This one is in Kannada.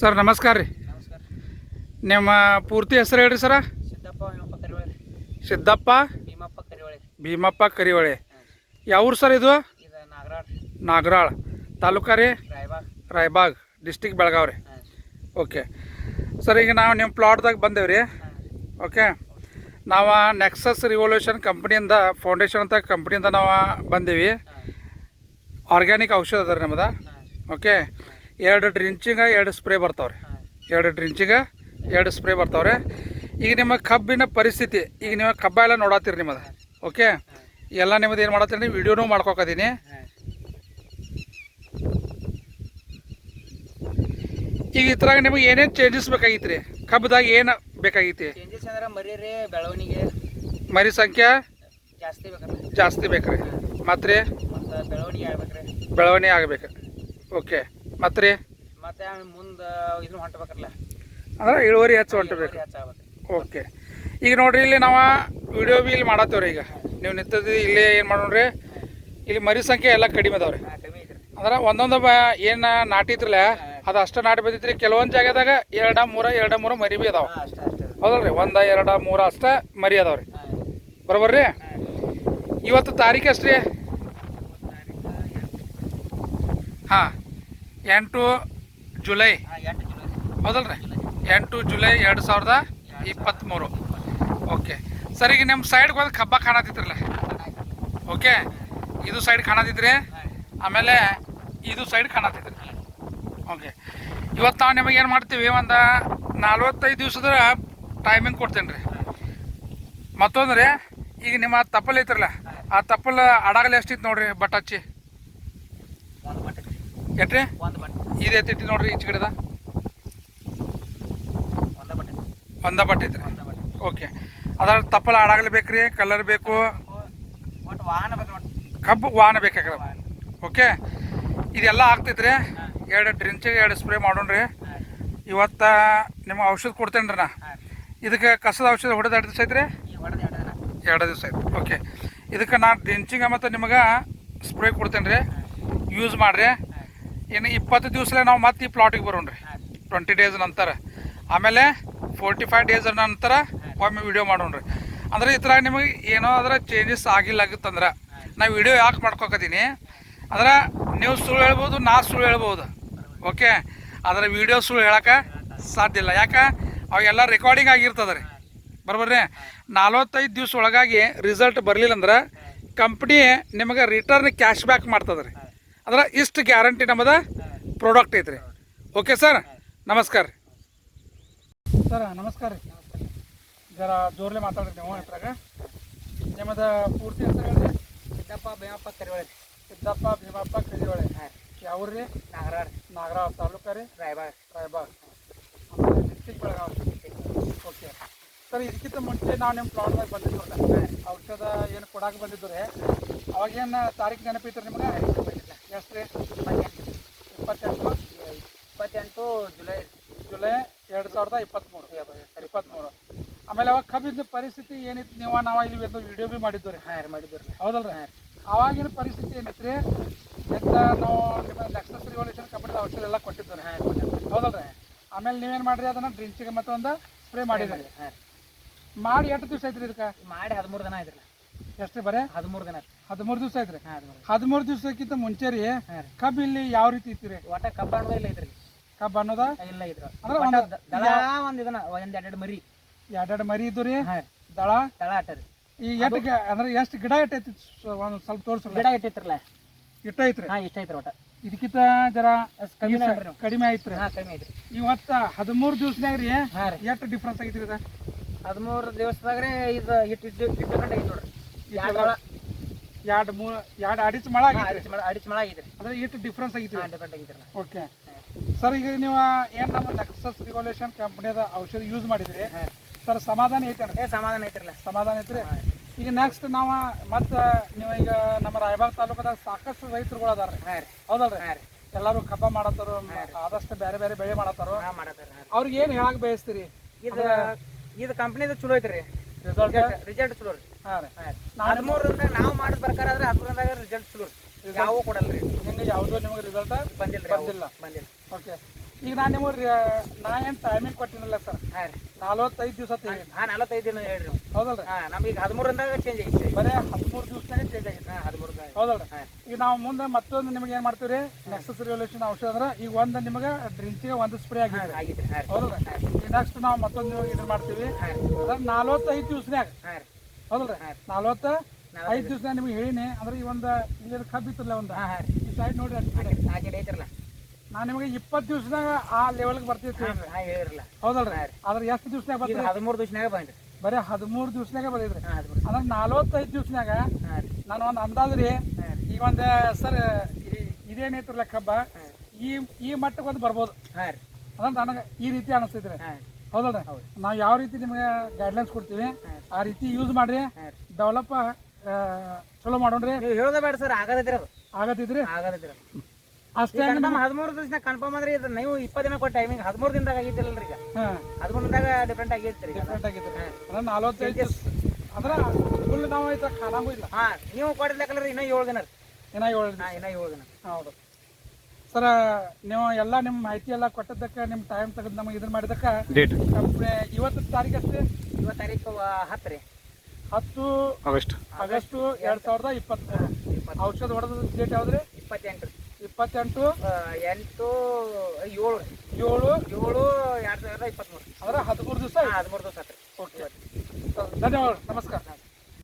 ಸರ್ ನಮಸ್ಕಾರ ರೀ. ನಮಸ್ಕಾರ. ನಿಮ್ಮ ಪೂರ್ತಿ ಹೆಸರು ಹೇಳ್ರಿ ಸರ? ಸಿದ್ದಪ್ಪ ಭೀಮಪ್ಪ ಕರಿವಳೆ ಸಿದ್ದಪ್ಪ? ಭೀಮಪ್ಪ ಕರಿವಳೆ ಭೀಮಪ್ಪ ಕರಿವಳೆ ಯಾವ ಊರು ಸರ್ ಇದು? ಇದು ನಾಗರಾಳ್. ತಾಲೂಕಾ ರೀ? ರಾಯಬಾಗ್. ರಾಯಬಾಗ್ ಡಿಸ್ಟಿಕ್ ಬೆಳಗಾವ್ ರೀ. ಓಕೆ. ಸರ್ ಈಗ ನಾವು ನಿಮ್ಮ ಪ್ಲಾಟ್ದಾಗ ಬಂದೇವೆ ರೀ. ಓಕೆ. ನಾವು ನೆಕ್ಸಸ್ ರಿವಲ್ಯೂಷನ್ ಕಂಪ್ನಿಯಿಂದ ಫೌಂಡೇಶನ್ ಅಂತ ಕಂಪ್ನಿಯಿಂದ ನಾವು ಬಂದೀವಿ. ಆರ್ಗ್ಯಾನಿಕ್ ಔಷಧ ಅದ ರೀ ನಮ್ದು. ಓಕೆ. ಎರಡು ಡ್ರಿಂಚಿಂಗ ಎರಡು ಸ್ಪ್ರೇ ಬರ್ತಾವ್ರಿ. ಎರಡು ಡ್ರಿಂಚಿಗೆ ಎರಡು ಸ್ಪ್ರೇ ಬರ್ತಾವ್ರೆ. ಈಗ ನಿಮ್ಮ ಕಬ್ಬಿನ ಪರಿಸ್ಥಿತಿ ಈಗ ನೀವು ಕಬ್ಬ ಎಲ್ಲ ನೋಡತ್ತೀರಿ ನಿಮ್ಮದು ಓಕೆ? ಎಲ್ಲ ನಿಮ್ಮದು ಏನು ಮಾಡತ್ತೀರಿ ನೀವು? ವಿಡಿಯೋನೂ ಮಾಡ್ಕೊಕದೀನಿ. ಈಗ ಇದ್ರಾಗ ನಿಮಗೆ ಏನೇನು ಚೇಂಜಸ್ ಬೇಕಾಗಿತ್ತು ರೀ ಕಬ್ಬದಾಗ ಏನು ಬೇಕಾಗಿತ್ತು ಚೇಂಜಸ್ ಅಂದ್ರೆ ಮರಿ ರೀ ಬೆಳವಣಿಗೆ. ಮರಿ ಸಂಖ್ಯೆ? ಜಾಸ್ತಿ ಬೇಕ್ರಿ. ಜಾಸ್ತಿ ಬೇಕು ರೀ ಮತ್ತು ಬೆಳವಣಿಗೆ ಆಗಬೇಕು. ಓಕೆ. ಮತ್ತು ರೀ? ಮತ್ತೆ ಮುಂದೆ ಇದನ್ನು ಹೊಂಟಬೇಕಲ್ಲ ಅಂದ್ರೆ ಇಳುವರಿ ಹೆಚ್ಚು ಹೊಂಟಬೇಕು. ಓಕೆ. ಈಗ ನೋಡ್ರಿ ಇಲ್ಲಿ ನಾವು ವಿಡಿಯೋ ಬಿ ಇಲ್ಲಿ ಮಾಡತ್ತೇವ್ರಿ ಈಗ. ನೀವು ನಿಂತದ್ದು ಇಲ್ಲೇ ಏನು ಮಾಡೋಣ್ರಿ? ಇಲ್ಲಿ ಮರಿ ಸಂಖ್ಯೆ ಎಲ್ಲ ಕಡಿಮೆ ಅದಾವ್ರಿ. ಅಂದ್ರೆ ಒಂದೊಂದು ಬ ಏನು ನಾಟಿತ್ರಲ್ಲ ಅದು ಅಷ್ಟು ನಾಟಿ ಬಂದಿತ್ರಿ ಕೆಲವೊಂದು ಜಾಗದಾಗ ಎರಡ ಮೂರ ಎರಡ ಮೂರ ಮರಿ ಬಿ ಅದಾವ. ಹೌದಲ್ರಿ? ಒಂದ ಎರಡ ಮೂರ ಅಷ್ಟ ಮರಿ ಅದಾವ್ರಿ. ಬರೋಬರ್ರಿ ಹಾಂ. ಇವತ್ತು ತಾರೀಕು ಎಷ್ಟು ರೀ ಹಾಂ. ಎಂಟು ಜುಲೈ. ಹೌದಲ್ರಿ? ಎಂಟು ಜುಲೈ. ಎರಡು ಸಾವಿರದ ಇಪ್ಪತ್ತ್ಮೂರು. ಓಕೆ. ಸರ್ ಈಗ ನಿಮ್ಮ ಸೈಡ್ಗೆ ಒಂದು ಕಬ್ಬ ಕಾಣತಿತ್ರಲ್ಲ ಓಕೆ. ಇದು ಸೈಡ್ ಕಾಣತಿದ್ರಿ ಆಮೇಲೆ ಇದು ಸೈಡ್ ಕಾಣತಿದ್ರಿ ಓಕೆ. ಇವತ್ತು ನಾವು ನಿಮಗೆ ಏನು ಮಾಡ್ತೀವಿ? ಒಂದು ನಲ್ವತ್ತೈದು ದಿವಸದ ಟೈಮಿಂಗ್ ಕೊಡ್ತೇನೆ ರೀ ಮತ್ತೊಂದು ರೀ ಈಗ ನಿಮ್ಮ ತಪ್ಪಲ್ ಐತ್ರಲ್ಲ ಆ ತಪ್ಪಲ್ ಅಡಗಲಿ ಎಷ್ಟಿತ್ತು ನೋಡ್ರಿ ಬಟ್ ಹಚ್ಚಿ? ಎಟ್ರಿ ಒಂದು ಬಟ್ಟೆ. ಇದು ಎತ್ತಿಟ್ಟು ನೋಡ್ರಿ ಈಚೆ ಕಡೆದ ಒಂದ ಬಟ್ಟೆ. ಐತ್ರಿ. ಬಟ್ಟೆ. ಓಕೆ. ಅದ್ರ ತಪ್ಪಲ ಬೇಕ್ರಿ ಕಲರ್ ಬೇಕು. ಕಬ್ಬು ವಾಹನ ಬೇಕಾಗ್ಯದ. ಓಕೆ. ಇದೆಲ್ಲ ಆಗ್ತೈತ್ರಿ. ಎರಡು ಡ್ರಿಂಚಿಗೆ ಎರಡು ಸ್ಪ್ರೇ ಮಾಡೋಣ್ರಿ. ರೀ ಇವತ್ತು ನಿಮ್ಮ ಔಷಧ ಕೊಡ್ತೇನೆ ರೀ ನಾ ಇದಕ್ಕೆ ಕಸದ ಔಷಧ ಹೊಡೆದ ಎರಡು ದಿವಸ ಐತ್ರಿ? ಎರಡು ದಿವಸ ಐತಿ ಓಕೆ. ಇದಕ್ಕೆ ನಾನು ಡ್ರಿಂಚಿಗೆ ಮತ್ತು ನಿಮಗೆ ಸ್ಪ್ರೇ ಕೊಡ್ತೇನೆ ರೀ ಯೂಸ್ ಮಾಡಿರಿ. ಇನ್ನು ಇಪ್ಪತ್ತು ದಿವಸಲೇ ನಾವು ಮತ್ತೆ ಈ ಪ್ಲಾಟಿಗೆ ಬರೋಣ ರೀ. ಟ್ವೆಂಟಿ ಡೇಸ್ ನಂತರ. ಆಮೇಲೆ ಫೋರ್ಟಿ ಫೈವ್ ಡೇಸ್ ನಂತರ ಒಮ್ಮೆ ವಿಡಿಯೋ ರೀ. ಅಂದ್ರೆ ಈ ಥರ ನಿಮಗೆ ಏನೋ ಅದರ ಚೇಂಜಸ್ ಆಗಿಲ್ಲ ಆಗುತ್ತಂದ್ರೆ ನಾವು ವಿಡಿಯೋ ಯಾಕೆ ಮಾಡ್ಕೋಕತ್ತೀನಿ? ಅಂದ್ರೆ ನೀವು ಸುಳ್ಳು ಹೇಳ್ಬೋದು ನಾ ಸುಳ್ಳು ಹೇಳ್ಬೋದು. ಓಕೆ ಆದರೆ ವಿಡಿಯೋ ಸುಳ್ಳು ಹೇಳಕ್ಕೆ ಸಾಧ್ಯ ಇಲ್ಲ. ಯಾಕೆ? ಅವೆಲ್ಲ ರೆಕಾರ್ಡಿಂಗ್ ಆಗಿರ್ತದೆ ರೀ. ಬರ್ಬರ್ರಿ ನಲ್ವತ್ತೈದು ದಿವ್ಸ ಒಳಗಾಗಿ ರಿಸಲ್ಟ್ ಬರಲಿಲ್ಲ ಅಂದ್ರೆ ಕಂಪ್ನಿ ನಿಮಗೆ ರಿಟರ್ನ್ ಕ್ಯಾಶ್ ಬ್ಯಾಕ್ ಮಾಡ್ತದೆ ರೀ. ಅಂದ್ರೆ ಇಷ್ಟು ಗ್ಯಾರಂಟಿ ನಮ್ಮದ ಪ್ರಾಡಕ್ಟ್ ಐತ್ರಿ. ಓಕೆ ಸರ್ ನಮಸ್ಕಾರ ರೀ. ಸರ್ ನಮಸ್ಕಾರ ರೀ. ಜರ ಜೋರ್ಲೆ ಮಾತಾಡ್ರಿ ನೀವು ಹತ್ರಾಗ ನಿಮ್ಮದ ಪೂರ್ತಿ ಹೆಸರು ಹೇಳ್ರಿ. ಸಿದ್ದಪ್ಪ ಭೀಮಪ್ಪ ಕರಿವಳೆ ಸಿದ್ದಪ್ಪ ಭೀಮಪ್ಪ ಕರಿವಳೆ ಹಾಂ ಯಾವ ರೀ? ನಾಗರಾಡ್ ನಾಗರಾವ್ ತಾಲೂಕು ರೀ? Raybag. Raybag. District Belagavi. Okay sir ಇದಕ್ಕಿಂತ ಮುಂಚೆ ನಾವು ನಿಮ್ಮ ಪ್ಲಾಟ್ದಾಗ ಬಂದಿದ್ದು ಔಷಧ ಏನು ಕೊಡಕ್ಕೆ ಬಂದಿದ್ದು ರೀ. ಅವಾಗೇನು ತಾರೀಕು ನೆನಪಿತ್ತು ನಿಮ್ಗೆ? ಎಷ್ಟು ರೀ ಇಪ್ಪತ್ತೆಂಟು ಇಪ್ಪತ್ತೆಂಟು ಜುಲೈ ಜುಲೈ ಎರಡು ಸಾವಿರದ ಇಪ್ಪತ್ತ್ಮೂರು ಇಪ್ಪತ್ತ್ಮೂರು ಆಮೇಲೆ ಅವಾಗ ಕಬ್ಬಿದ್ದ ಪರಿಸ್ಥಿತಿ ಏನಿತ್ತು? ನೀವು ನಾವು ಇಲ್ಲಿ ಒಂದು ವಿಡಿಯೋ ಬಿ ಮಾಡಿದ್ದು ರೀ ಹಾಂ ರೀ ಹೌದಲ್ಲ ರೀ. ಹೌದಲ್ರಿ ಅವಾಗಿನ ಪರಿಸ್ಥಿತಿ ಏನಿತ್ತು ರೀ ಎಂತ ನಾವು ನಿಮ್ಮ ನೆಕ್ಸಸ್ ರಿವಲ್ಯೂಷನ್ ಕಂಪನಿ ಔಷಧ ಎಲ್ಲ ಕೊಟ್ಟಿದ್ದು ರೀ ಹಾಂ ಹೌದಲ್ರಿ? ಆಮೇಲೆ ನೀವೇನು ಮಾಡ್ರಿ? ಅದನ್ನ ಡ್ರಿಂಚಿಗೆ ಮತ್ತೊಂದು ಸ್ಪ್ರೇ ಮಾಡಿದ್ರಿ. ಹಾಂ ಮಾಡಿ ಎಷ್ಟು ದಿವಸ ಐತ್ರಿ ಇದಕ್ಕೆ? ಮಾಡಿ ಹದಿಮೂರು ದಿನ ಐತ್ರಿ ರೀ ಎಷ್ಟು ಬರೀ? ಹದಿಮೂರು ದಿನ ಆಯ್ತು ಹದಿಮೂರು ದಿವಸ ಐತ್ರಿ ಹದಿಮೂರು. ದಿವಸಕ್ಕಿಂತ ಮುಂಚೆ ರೀ ಕಬ್ಬು ಇಲ್ಲಿ ಯಾವ ರೀತಿ ಇತ್ತು ರೀ ಒಟ್ಟ ಕಬ್ಬ ಅನ್ನೋದ ಇಲ್ಲ ಐತ್ರಿ. ಕಬ್ಬು ಅನ್ನೋದ ಇಲ್ಲ ಇದ್ರ ದಳ ಒಂದು ಇದನ್ನ ಒಂದ್ ಎರಡೆರಡು ಮರಿ. ಎರಡೆರಡು ಮರಿ ಇದ್ದು ರೀ? ದಳ? ದಳ ಆಟರಿ ಆಟ ಈ ಎಟ್ ಅಂದ್ರೆ ಎಷ್ಟು ಗಿಡ ಇಟ್ಟೈತಿ ಒಂದ್ ಸ್ವಲ್ಪ ತೋರಿಸ್ರಲ್ಲ ಗಿಡ ಇಟ್ಟೈತ್ರಲ್ಲ ಇಷ್ಟ ಐತ್ರಿ? ಹಾಂ ಇಷ್ಟ ಐತ್ರಿ ಒಟ್ಟ. ಇದಕ್ಕಿಂತ ಜರ ಕಡಿಮೆ ಐತ್ರಿ ಹಾ ಕಡಿಮೆ ಐತ್ರಿ ಇವತ್ತ ಹದಿಮೂರು ದಿವಸನಾಗ ರೀ ಎಷ್ಟು ಡಿಫ್ರೆನ್ಸ್ ಆಗೈತ್ರಿ ಇದು? ಹದಿಮೂರು ದಿವಸದಾಗ ರೀ ಇದು ಇಟ್ಟು ಇಟ್ಟು ಇಟ್ಟು ಗಂಟೆ ಐತಿ ನೋಡ್ರಿ. ಎರಡು ಮೂರು ಎರಡು ಅಡಿಚ್ ಮಳ ಅಡಿಚ್ ಮಳ ಅಡಿಚ್ ಮಳ ಆಗೈತ್ರಿ ಅಂದ್ರೆ ಇಷ್ಟು ಡಿಫ್ರೆನ್ಸ್ ಆಗಿತ್ತು ಡಿಪೆಂಡ್ ಆಗೈತ್ರಿ ಓಕೆ ಸರ್ ಈಗ ನೀವು ಏನು ನಮ್ಮ ನೆಕ್ಸಸ್ ರಿವಲ್ಯೂಷನ್ ಕಂಪ್ನಿದ ಔಷಧಿ ಯೂಸ್ ಮಾಡಿದ್ರಿ? ಸರ್ ಸಮಾಧಾನ ಐತೆ ಏ ಸಮಾಧಾನ ಐತ್ರಲ್ಲ. ಸಮಾಧಾನ ಐತ್ರಿ? ಈಗ ನೆಕ್ಸ್ಟ್ ನಾವು ಮತ್ತೆ ನೀವು ಈಗ ನಮ್ಮ ರಾಯಬಾಗ್ ತಾಲೂಕದಾಗ ಸಾಕಷ್ಟು ರೈತರುಗಳು ಅದಾರ ರೀ. ಹೌದಲ್ರಿ? ಎಲ್ಲರೂ ಕಬ್ಬ ಮಾಡತ್ತಾರ ಆದಷ್ಟು ಬೇರೆ ಬೇರೆ ಬೆಳೆ ಮಾಡತ್ತಾರ. ಅವ್ರಿಗೆ ಏನು ಹೇಳಕ್ ಬಯಸ್ತೀರಿ? ಇದು ಇದು ಕಂಪ್ನಿದು ಚಲೋ ಐತ್ರಿ. ರಿಸಲ್ಟ್ ಚಲೋ ರೀ. ಹಾಂ ರೀ. ಹಾಂ ಹದಿಮೂರರಿಂದ ನಾವು ಮಾಡಿದ ಪ್ರಕಾರ ಆದ್ರೆ ಹದಿಮೂರದಾಗ ರಿಸಲ್ಟ್ ಚಲೋ ರೀ. ಯಾವ ಕೊಡಲ್ರಿ. ನಿಮ್ಗೆ ಯಾವುದೋ ನಿಮಗೆ ರಿಸಲ್ಟ್ ಬಂದಿಲ್ಲ. ಬಂದಿಲ್ಲ. ಬಂದಿಲ್ಲ. ಓಕೆ ಈಗ ನಾನು ನಿಮಗೆ ನಾ ಏನು ಟೈಮಿಂಗ್ ಕೊಟ್ಟಿನಲ್ಲ ಸರ್ ಹಾ ರೀ. ನಲ್ವತ್ತೈದು ದಿವಸ ಹಾಂ ನಲವತ್ತೈದು ದಿನ ಹೇಳ್ರಿ. ಹೌದಲ್ರಿ? ಹಾಂ ನಮ್ಗೆ ಈಗ ಹದಿಮೂರರಿಂದ ಚೇಂಜ್ ಆಗಿತ್ತು ಬರೀ ಹದಿಮೂರು ದಿವಸದಾಗ ಚೇಂಜ್ ಆಗಿತ್ತು ಹಾಂ ಹದಿಮೂರು ಹೌದಲ್ರಿ? ಹಾ. ಈಗ ನಾವು ಮುಂದೆ ಮತ್ತೊಂದು ನಿಮಗೆ ಏನು ಮಾಡ್ತೀವಿ ನೆಕ್ಸ್ಟ್ ರಿವಲ್ಯೂಷನ್ ಔಷಧ ಅಂದ್ರೆ ಈಗ ಒಂದು ನಿಮಗೆ ಡ್ರಿಂಕಿಗೆ ಒಂದು ಸ್ಪ್ರೇ ಆಗಿದೆ ರೀ. ಹೌದಲ್ರಿ? ಈಗ ನೆಕ್ಸ್ಟ್ ನಾವು ಮತ್ತೊಂದು ಇದು ಮಾಡ್ತೀವಿ. ಅದ್ರ ನಲ್ವತ್ತೈದು ದಿವಸನಾಗ ಹಾ ರೀ. ಹೌದಲ್ರಿ. ನಲ್ವತ್ತ ಐದು ದಿವಸ ನಿಮಗೆ ಹೇಳಿನಿ. ಅಂದ್ರೆ ಈ ಒಂದು ಇಲ್ಲಿ ಕಬ್ಬಿತ್ತಲ್ಲ ಒಂದು? ಹಾ ಹಾ ರೀ. ಈ ಸೈಡ್ ನೋಡಿ. ಆ ಕಡೆ. ಐತ್ರಲ್ಲ ನಾನು ನಿಮಗೆ ಇಪ್ಪತ್ತು ದಿವಸದಾಗ ಆ ಲೆವೆಲ್ಗೆ ಬರ್ತಿರ್ತೀವಿ ಹಾ ಹೇಳಿರಲ್ಲ ಹೌದಲ್ರಿ? ಆದ್ರೆ ಎಷ್ಟು ದಿವಸನಾಗ ಬರ್ತೀರಿ? ಹದಿಮೂರು ದಿವಸನಾಗ ಬಂದ್ರಿ ಬರೀ ಹದಿಮೂರು ದಿವಸನಾಗ ಬಂದಿದ್ರಿ ಅಂದ್ರೆ ನಲ್ವತ್ತೈದು ದಿವಸನಾಗ ನಾನು ಒಂದು ಅಂದಾಜು ಈ ಒಂದು ಸರ್ ಇದೇನೈತ್ರಲ್ಲ ಕಬ್ಬ ಈ ಈ ಮಟ್ಟಕ್ಕೆ ಒಂದು ಬರ್ಬೋದು. ಅದಂತ ನನಗೆ ಈ ರೀತಿ ಅನಿಸ್ತೈತ್ರಿ. ಹಾ ಹೌದಲ್ರಿ? ಹೌದು. ನಾವು ಯಾವ ರೀತಿ ನಿಮಗೆ ಗೈಡ್ಲೈನ್ಸ್ ಕೊಡ್ತೀವಿ ಆ ರೀತಿ ಯೂಸ್ ಮಾಡ್ರಿ ಡೆವಲಪ್ ಚಲೋ ಮಾಡೋಣ್ರಿ. ನೀವು ಹೇಳೋದ ಬೇಡ ಸರ್ ಆಗದಿದ್ರಿ ಅದು. ಆಗತ್ತಿದ್ರಿ ಆಗದಿದ್ರಿ ಅಷ್ಟೇ ಕನ್ಫರ್ಮ್ ಹದಿಮೂರು ದಿವಸ ಕನ್ಫರ್ಮ್ ಅಂದ್ರೆ ಇದು ನೀವು ಇಪ್ಪತ್ತು ದಿನ ಕೊಟ್ಟ ಟೈಮಿಂಗ್ ಹದಿಮೂರು ದಿನದಾಗ ಈಗ ಹಾಂ. ಹದಿಮೂರು ದಿನದಾಗ ಡಿಫ್ರೆಂಟ್ ಡಿಫ್ರೆಂಟ್ ಆಗಿತ್ತು ಅಂದ್ರೆ ನಲವತ್ತೈದು ದಿವಸ ಅಂದ್ರೆ ಫುಲ್ ನಾವು ಐತೆ ಖಾನಾಗೂ ಇಲ್ಲ. ಹಾ ನೀವು ಕೊಡ್ಲಿಕ್ಕಲ್ರಿ ಇನ್ನೂ ಏಳು ದಿನ ಏಳು ಇನ್ನೂ ಏಳು ದಿನ. ಹೌದು. ಸರ್ ನೀವು ಎಲ್ಲ ನಿಮ್ಮ ಮಾಹಿತಿ ಎಲ್ಲ ಕೊಟ್ಟದ್ದಕ್ಕೆ ನಿಮ್ಮ ಟೈಮ್ ತೆಗೆದು ನಮಗೆ ಇದನ್ನ ಮಾಡಿದಕ್ಕೆ ಇವತ್ತು ತಾರೀಕು ಅಷ್ಟೇ ಇವತ್ತು ತಾರೀಕು ಹತ್ತು ರೀ. ಹತ್ತು ಆಗಸ್ಟ್ ಆಗಸ್ಟು ಎರಡ್ ಸಾವಿರದ ಇಪ್ಪತ್ತ್ಮೂರು ಇಪ್ಪತ್ತು. ಔಷಧ ಹೊಡೆದ ಡೇಟ್ ಯಾವ್ದ್ರಿ? ಇಪ್ಪತ್ತೆಂಟು ಎಂಟು ಏಳು. ಏಳು ಏಳು ಎರಡು ಸಾವಿರದ ಇಪ್ಪತ್ತ್ಮೂರು ಅಂದ್ರೆ ಹದಿಮೂರು ದಿವಸ ಹದಿಮೂರು ದಿವಸ ಓಕೆ. ಧನ್ಯವಾದ ನಮಸ್ಕಾರ.